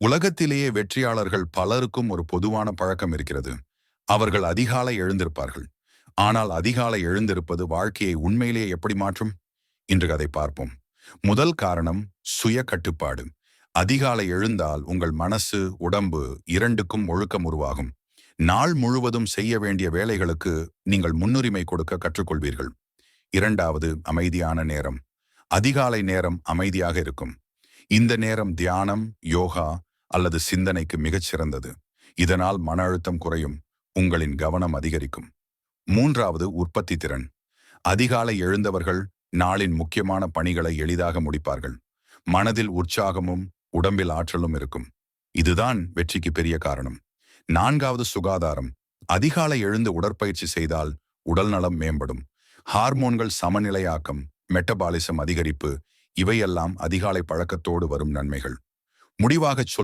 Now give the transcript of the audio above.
உலகத்திலேயே வெற்றியாளர்கள் பலருக்கும் ஒரு பொதுவான பழக்கம் இருக்கிறது. அவர்கள் அதிகாலை எழுந்திருப்பார்கள். ஆனால் அதிகாலை எழுந்திருப்பது வாழ்க்கையை உண்மையிலேயே எப்படி மாற்றும்? இன்று அதை பார்ப்போம். முதல் காரணம் சுய கட்டுப்பாடு. அதிகாலை எழுந்தால் உங்கள் மனசு உடம்பு இரண்டுக்கும் ஒழுக்கம் உருவாகும். நாள் முழுவதும் செய்ய வேண்டிய வேலைகளுக்கு நீங்கள் முன்னுரிமை கொடுக்க கற்றுக்கொள்வீர்கள். இரண்டாவது அமைதியான நேரம். அதிகாலை நேரம் அமைதியாக இருக்கும். இந்த நேரம் தியானம் யோகா அல்லது சிந்தனைக்கு மிகச் சிறந்தது. இதனால் மன அழுத்தம் குறையும் உங்களின் கவனம் அதிகரிக்கும். மூன்றாவது உற்பத்தி திறன். அதிகாலை எழுந்தவர்கள் நாளின் முக்கியமான பணிகளை எளிதாக முடிப்பார்கள். மனதில் உற்சாகமும் உடம்பில் ஆற்றலும் இருக்கும். இதுதான் வெற்றிக்கு பெரிய காரணம். நான்காவது சுகாதாரம். அதிகாலை எழுந்து உடற்பயிற்சி செய்தால் உடல் நலம் மேம்படும். ஹார்மோன்கள் சமநிலையாக்கம் மெட்டபாலிசம் அதிகரிப்பு இவையெல்லாம் அதிகாலை பழக்கத்தோடு வரும் நன்மைகள். முடிவாகச் சொல்